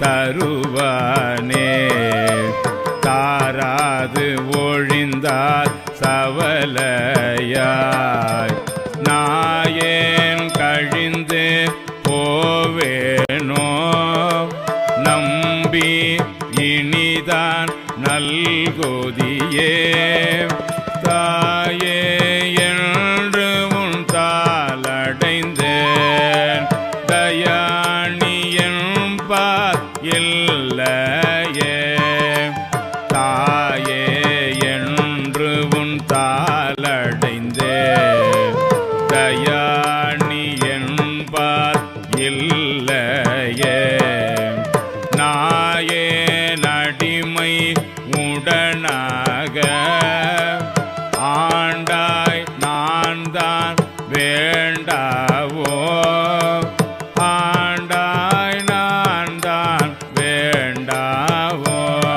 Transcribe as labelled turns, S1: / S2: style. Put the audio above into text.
S1: தருவானே. தாராது ஒழிந்தால் சவலையாய். நாயேன் கழிந்து போவேனோ? நம்பி இனிதான் நல்கோதியே. தாயே என்று உன் தாளடைந்தேன். தயா இல்லையே. தாயே என்று உன் தாளடைந்தே. தயாணி என்பார் இல்லையே. நாயே நடிமை உடனாக. ஆண்டாய் நான் தான் வேண்டாய் கொண்டா